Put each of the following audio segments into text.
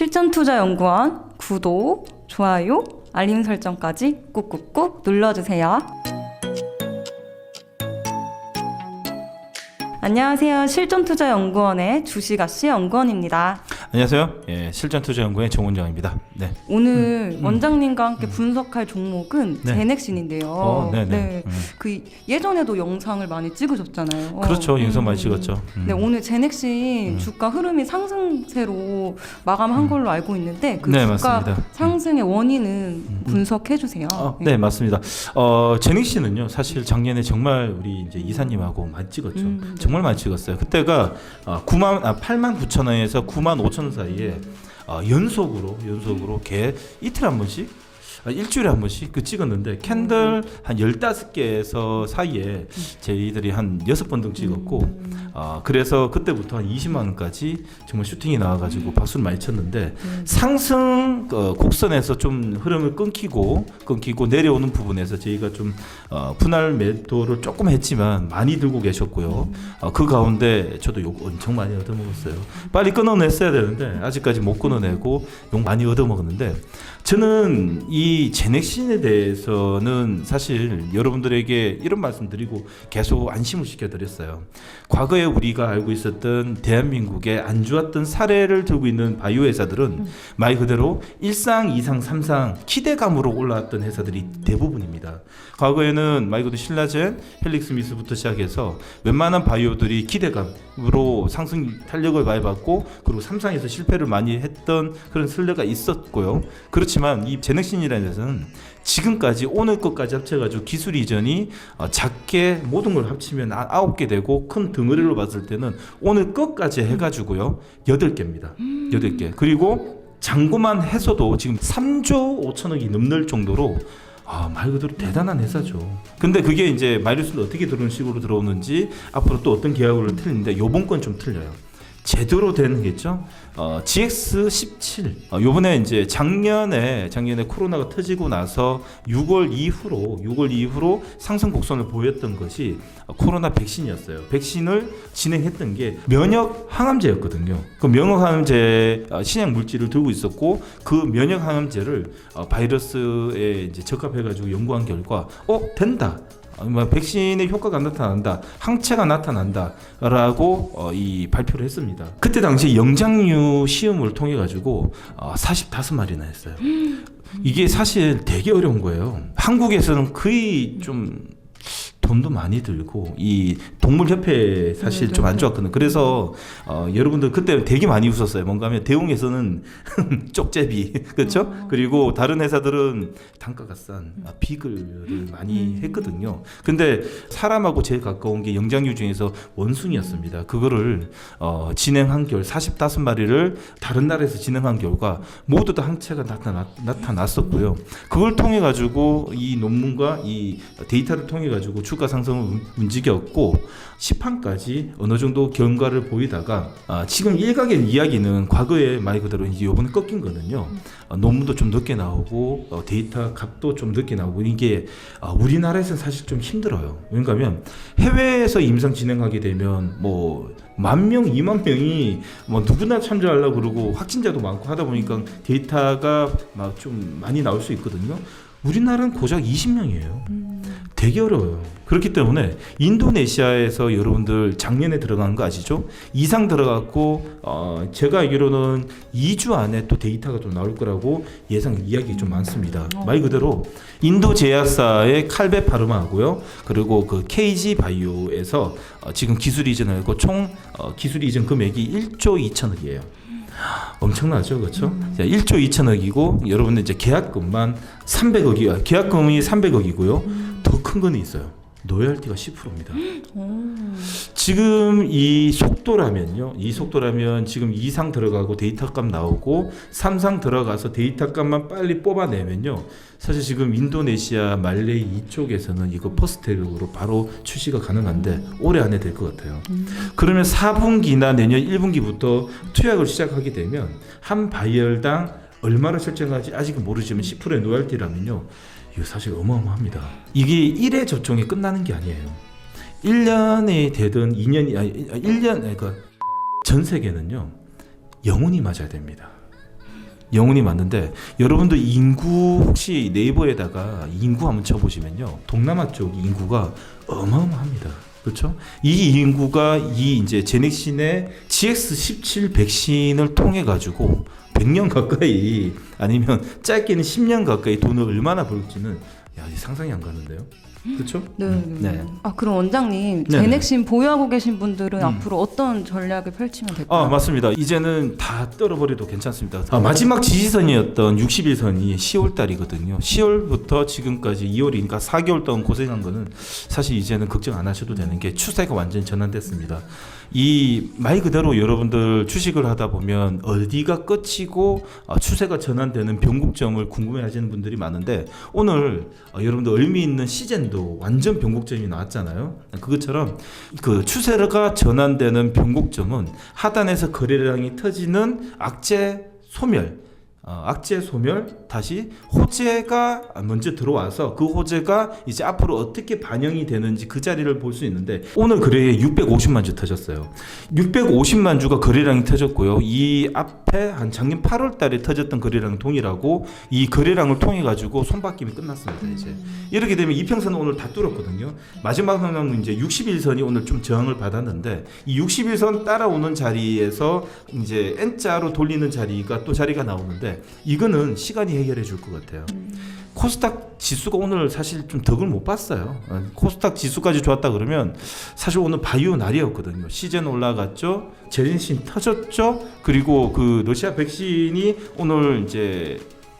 실전투자연구원 구독, 좋아요, 알림 설정까지 꾹꾹꾹 눌러주세요. 안녕하세요. 실전투자연구원의 주식아씨 연구원입니다. 안녕하세요. 예, 실전투자연구원의 정원장입니다. 네. 오늘 원장님과 함께 분석할 종목은 네. 제넥신인데요. 어, 네네. 네. 음. 그 예전에도 영상을 많이 찍으셨잖아요. 그렇죠. 영상 많이 음. 찍었죠. 음. 네, 오늘 제넥신 음. 주가 흐름이 상승세로 마감한 음. 걸로 알고 있는데 그 네, 주가 맞습니다. 상승의 원인은 음. 분석해 주세요. 어, 네, 맞습니다. 어, 씨는요, 사실 작년에 정말 우리 이제 이사님하고 많이 찍었죠. 음, 네. 정말 많이 찍었어요. 그때가 어, 9만, 아, 8만 9천 원에서 9만 5천 원 사이에 어, 연속으로 연속으로 개 이틀 한 번씩. 아, 일주일에 한 번씩 그 찍었는데 캔들 한 15개에서 사이에 저희들이 한 여섯 번등 찍었고 음. 아 그래서 그때부터 한 20만 원까지 정말 슈팅이 나와가지고 박수를 많이 쳤는데 음. 상승 어, 곡선에서 좀 흐름을 끊기고 끊기고 내려오는 부분에서 저희가 좀 어, 분할 매도를 조금 했지만 많이 들고 계셨고요. 어, 그 가운데 저도 욕 엄청 많이 얻어먹었어요. 빨리 끊어냈어야 되는데 아직까지 못 끊어내고 욕 많이 얻어먹었는데 저는 이 제넥신에 대해서는 사실 여러분들에게 이런 말씀 드리고 계속 안심을 시켜드렸어요. 과거에 우리가 알고 있었던 대한민국의 안 좋았던 사례를 들고 있는 바이오 회사들은 말 그대로 1상, 2상, 3상 기대감으로 올라왔던 회사들이 대부분입니다. 과거에는 말 그대로 신라젠, 헬릭스 미스부터 시작해서 웬만한 바이오들이 기대감으로 상승 탄력을 많이 받고 그리고 3상에서 실패를 많이 했던 그런 슬레가 있었고요. 그렇지만 이 제넥신이라는 회사는 지금까지 오늘 것까지 합쳐가지고 기술 이전이 어, 작게 모든 걸 합치면 아- 아홉 개 되고 큰 덩어리로 봤을 때는 오늘 것까지 해가지고요 여덟 개입니다. 여덟 개. 그리고 잔고만 해서도 지금 3조 5천억이 넘는 정도로 아, 말 그대로 대단한 회사죠. 근데 그게 이제 마이너스는 어떻게 들어오는 식으로 들어오는지 앞으로 또 어떤 계약으로 틀리는데 요번 건 좀 틀려요. 제대로 되는 게죠. 어, GX17. 어, 요번에 이제 작년에 작년에 코로나가 터지고 나서 6월 이후로 6월 이후로 상승 곡선을 보였던 것이 어, 코로나 백신이었어요. 백신을 진행했던 게 면역 항암제였거든요. 그 면역 항암제 어, 신약 물질을 들고 있었고 그 면역 항암제를 어, 바이러스에 적합해 가지고 연구한 결과 어 된다. 어, 뭐 백신의 효과가 나타난다, 항체가 나타난다라고 어, 이 발표를 했습니다. 그때 당시 영장류 시험을 통해 가지고 어, 45마리나 했어요. 이게 사실 되게 어려운 거예요. 한국에서는 거의 좀 돈도 많이 들고 이 동물 협회 사실 네, 좀안 네, 좋았거든요. 그래서 어, 여러분들 그때 되게 많이 웃었어요. 뭔가 하면 대웅에서는 쪽제비 그렇죠? 어. 그리고 다른 회사들은 단가가 싼 아, 비글을 많이 음. 했거든요. 근데 사람하고 제일 가까운 게 영장류 중에서 원숭이였습니다. 그거를 어, 진행한 결 45마리를 다른 나라에서 진행한 결과 모두 다 항체가 나타나, 나타났었고요. 그걸 통해 가지고 이 논문과 이 데이터를 통해 가지고 주가 상승을 움- 움직였고 시판까지 어느 정도 결과를 보이다가 아, 지금 일각의 이야기는 과거에 말 그대로 이제 요번에 꺾인 거는요. 어, 논문도 좀 늦게 나오고 어, 데이터 값도 좀 늦게 나오고 이게 아, 우리나라에서는 사실 좀 힘들어요. 왜냐하면 해외에서 임상 진행하게 되면 뭐 만 명, 이만 명이 뭐 누구나 참조하려고 그러고 확진자도 많고 하다 보니까 데이터가 막 좀 많이 나올 수 있거든요. 우리나라는 고작 20명이에요. 되게 어려워요. 그렇기 때문에 인도네시아에서 여러분들 작년에 들어간 거 아시죠? 이상 들어갔고 어, 제가 알기로는 2주 안에 또 데이터가 좀 나올 거라고 예상 이야기 좀 많습니다. 말 그대로 인도 제약사의 칼베 파르마하고요. 그리고 그 KG 바이오에서 어, 지금 기술 이전을 하고 총 어, 기술 이전 금액이 1조 2천억이에요. 엄청나죠, 그렇죠? 자, 1조 2천억이고 여러분들 이제 계약금만 300억이 계약금이 300억이고요. 더 큰 거는 있어요. 노열티가 10%입니다. 지금 이 속도라면요. 이 속도라면 지금 2상 들어가고 데이터 값 나오고 3상 들어가서 데이터 값만 빨리 뽑아내면요. 사실 지금 인도네시아 말레이 이쪽에서는 이거 퍼스트랙으로 바로 출시가 가능한데 올해 안에 될 것 같아요. 그러면 4분기나 내년 1분기부터 투약을 시작하게 되면 한 바이얼당 얼마를 설정할지 아직은 모르지만 10%의 노열티라면요. 이거 사실 어마어마합니다. 이게 1회 접종이 끝나는 게 아니에요. 1년이 되든 2년이 아니 1년 그러니까 전 세계는요. 영원히 맞아야 됩니다. 영혼이 맞는데 여러분들 인구 혹시 네이버에다가 인구 한번 쳐보시면요 동남아 쪽 인구가 어마어마합니다. 그렇죠? 이 인구가 이 이제 제넥신의 GX17 백신을 통해 가지고 100년 가까이 아니면 짧게는 10년 가까이 돈을 얼마나 벌지는 야, 상상이 안 가는데요. 그렇죠? 네, 음, 네. 네. 아 그럼 원장님 네네. 제넥신 보유하고 계신 분들은 음. 앞으로 어떤 전략을 펼치면 될까요? 아 맞습니다. 이제는 다 떨어버려도 괜찮습니다. 아, 마지막 지지선이었던 60일선이 10월 달이거든요. 10월부터 지금까지 2월이니까 4개월 동안 고생한 거는 사실 이제는 걱정 안 하셔도 되는 게 추세가 완전히 전환됐습니다. 이 말 그대로 여러분들 주식을 하다 보면 어디가 끝이고 아, 추세가 전환되는 변곡점을 궁금해하시는 분들이 많은데 오늘 어, 여러분들 의미 있는 시즌도 완전 변곡점이 나왔잖아요. 그것처럼 그 추세가 전환되는 변곡점은 하단에서 거래량이 터지는 악재 소멸. 어, 악재 소멸 다시 호재가 먼저 들어와서 그 호재가 이제 앞으로 어떻게 반영이 되는지 그 자리를 볼 수 있는데 오늘 거래에 650만 주 터졌어요. 650만 주가 거래량이 터졌고요. 이 앞에 한 작년 8월 달에 터졌던 거래량 동일하고 이 거래량을 통해 가지고 손바뀜이 끝났습니다. 이제 이렇게 되면 이평선은 오늘 다 뚫었거든요. 마지막은 이제 61선이 오늘 좀 저항을 받았는데 이 61선 따라오는 자리에서 이제 N자로 돌리는 자리가 또 자리가 나오는데 이거는 시간이 해결해 줄 것 같아요. 코스닥 지수가 오늘 사실 좀 덕을 못 봤어요. 어, 코스닥 지수까지 좋았다 그러면 사실 오늘 바이오 날이었거든요. 시즌 올라갔죠. 제린신 터졌죠. 그리고 그 러시아 백신이 오늘 이제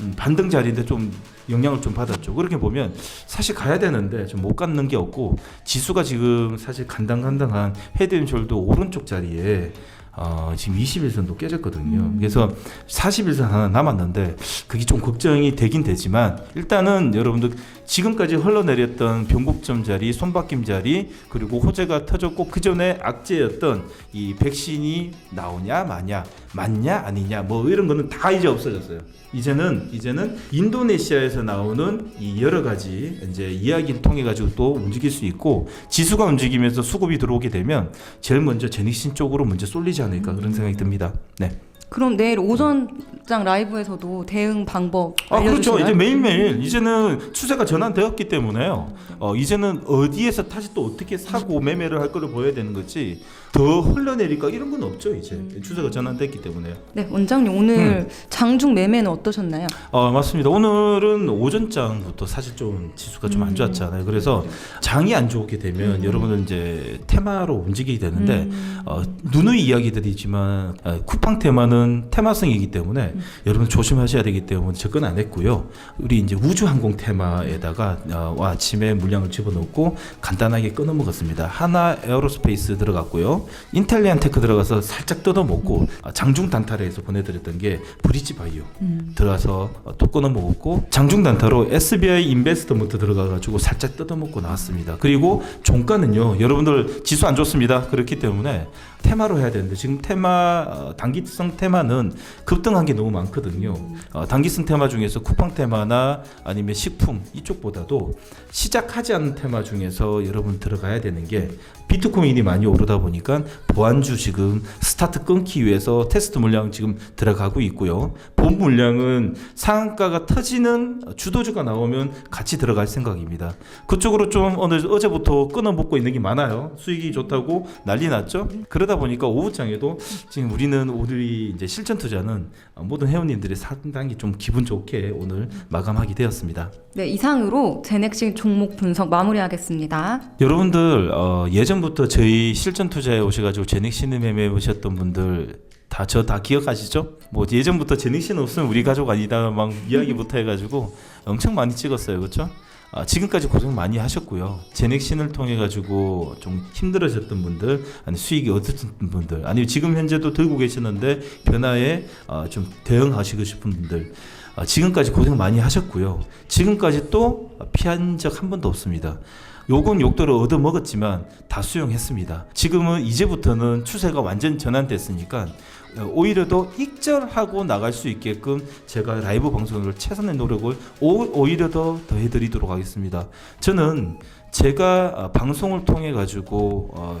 음, 반등 자리인데 좀 영향을 좀 받았죠. 그렇게 보면 사실 가야 되는데 좀 못 갔는 게 없고 지수가 지금 사실 간당간당한 헤드앤숄더 오른쪽 자리에 어, 지금 21선도 깨졌거든요. 그래서 41선 하나 남았는데 그게 좀 걱정이 되긴 되지만 일단은 여러분들 지금까지 흘러내렸던 변곡점 자리, 손바뀜 자리 그리고 호재가 터졌고 그 전에 악재였던 이 백신이 나오냐 마냐 맞냐 아니냐 뭐 이런 거는 다 이제 없어졌어요. 이제는 이제는 인도네시아에서 나오는 이 여러 가지 이제 이야기를 통해 가지고 또 움직일 수 있고 지수가 움직이면서 수급이 들어오게 되면 제일 먼저 제닉신 쪽으로 먼저 쏠리지 않을까 그런 생각이 듭니다. 네. 그럼 내일 오전장 라이브에서도 대응 방법 아 그렇죠. 알려주시나요? 이제 매일매일 이제는 추세가 전환되었기 때문에요. 어 이제는 어디에서 다시 또 어떻게 사고 매매를 할 거를 보여야 되는 거지. 더 흘러내릴까 이런 건 없죠 이제 추세가 전환됐기 때문에. 네, 원장님 오늘 음. 장중 매매는 어떠셨나요? 어 맞습니다. 오늘은 오전장부터 사실 좀 지수가 좀 안 좋았잖아요. 그래서 장이 안 좋게 되면 여러분은 이제 테마로 움직이게 되는데 어, 누누이 이야기드리지만 어, 쿠팡 테마는 테마성이기 때문에 여러분 조심하셔야 되기 때문에 접근 안 했고요. 우리 이제 우주항공 테마에다가 어, 와 아침에 물량을 집어넣고 간단하게 끊어 먹었습니다. 하나 에어로스페이스 들어갔고요. 인텔리안 테크 들어가서 살짝 뜯어 먹고 어, 장중 단타에서 보내드렸던 게 브릿지 바이오 들어가서 어, 또 끊어 먹었고 장중 단타로 SBI 인베스트먼트 들어가가지고 살짝 뜯어 먹고 나왔습니다. 그리고 종가는요, 여러분들 지수 안 좋습니다. 그렇기 때문에 테마로 해야 되는데 지금 테마 어, 단기성 테마는 급등한 게 너무 많거든요. 어, 단기성 테마 중에서 쿠팡 테마나 아니면 식품 이쪽보다도 시작하지 않은 테마 중에서 여러분 들어가야 되는 게 비트코인이 많이 오르다 보니까 보안주 지금 스타트 끊기 위해서 테스트 물량 지금 들어가고 있고요. 본 물량은 상한가가 터지는 주도주가 나오면 같이 들어갈 생각입니다. 그쪽으로 좀 오늘 어제부터 끊어 먹고 있는 게 많아요. 수익이 좋다고 난리 났죠. 그러다 보니까 오후장에도 지금 우리는 우리 이제 실전 투자는 모든 회원님들이 상당히 좀 기분 좋게 오늘 마감하게 되었습니다. 네, 이상으로 제넥신 종목 분석 마무리하겠습니다. 여러분들 어, 예전부터 저희 실전 투자에 오셔가지고 제넥신을 매매해 보셨던 분들 다 저 다 기억하시죠? 뭐 예전부터 제넥신 없으면 우리 가족 아니다 막 이야기부터 해가지고 엄청 많이 찍었어요, 그렇죠? 아, 지금까지 고생 많이 하셨고요. 제넥신을 통해 가지고 좀 힘들어졌던 분들, 아니 수익이 얻었던 분들, 아니면 지금 현재도 들고 계시는데 변화에 어, 좀 대응하시고 싶은 분들, 아, 지금까지 고생 많이 하셨고요. 지금까지 또 피한 적 한 번도 없습니다. 욕은 욕대로 얻어 먹었지만 다 수용했습니다. 지금은 이제부터는 추세가 완전 전환됐으니까 어, 오히려 더 익절하고 나갈 수 있게끔 제가 라이브 방송을 최선의 노력을 오, 오히려 더 더해드리도록 하겠습니다. 저는 제가 어, 방송을 통해 가지고 어,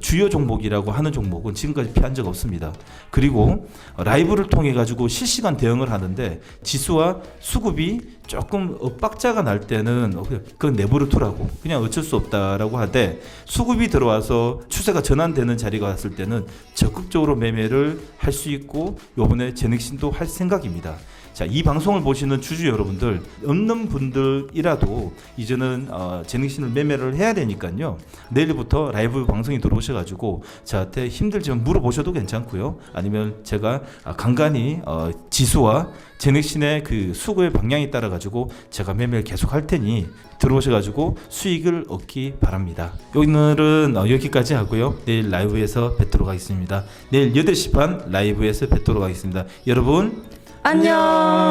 주요 종목이라고 하는 종목은 지금까지 피한 적 없습니다. 그리고 어, 라이브를 통해 가지고 실시간 대응을 하는데 지수와 수급이 조금 엇박자가 날 때는 그건 내버려 두라고 그냥 어쩔 수 없다라고 하되 수급이 들어와서 추세가 전환되는 자리가 왔을 때는 적극적으로 매매를 할 수 있고 요번에 제넥신도 할 생각입니다. 자, 이 방송을 보시는 주주 여러분들 없는 분들이라도 이제는 어, 재능신을 매매를 해야 되니까요. 내일부터 라이브 방송이 들어오셔가지고 저한테 힘들지만 물어보셔도 괜찮고요. 아니면 제가 아, 간간히 어, 지수와 재능신의 그 수고의 방향에 따라 가지고 제가 매매를 계속 할 테니 들어오셔가지고 수익을 얻기 바랍니다. 오늘은 어, 여기까지 하고요. 내일 라이브에서 뵙도록 하겠습니다. 내일 8시 반 라이브에서 뵙도록 하겠습니다. 여러분 안녕.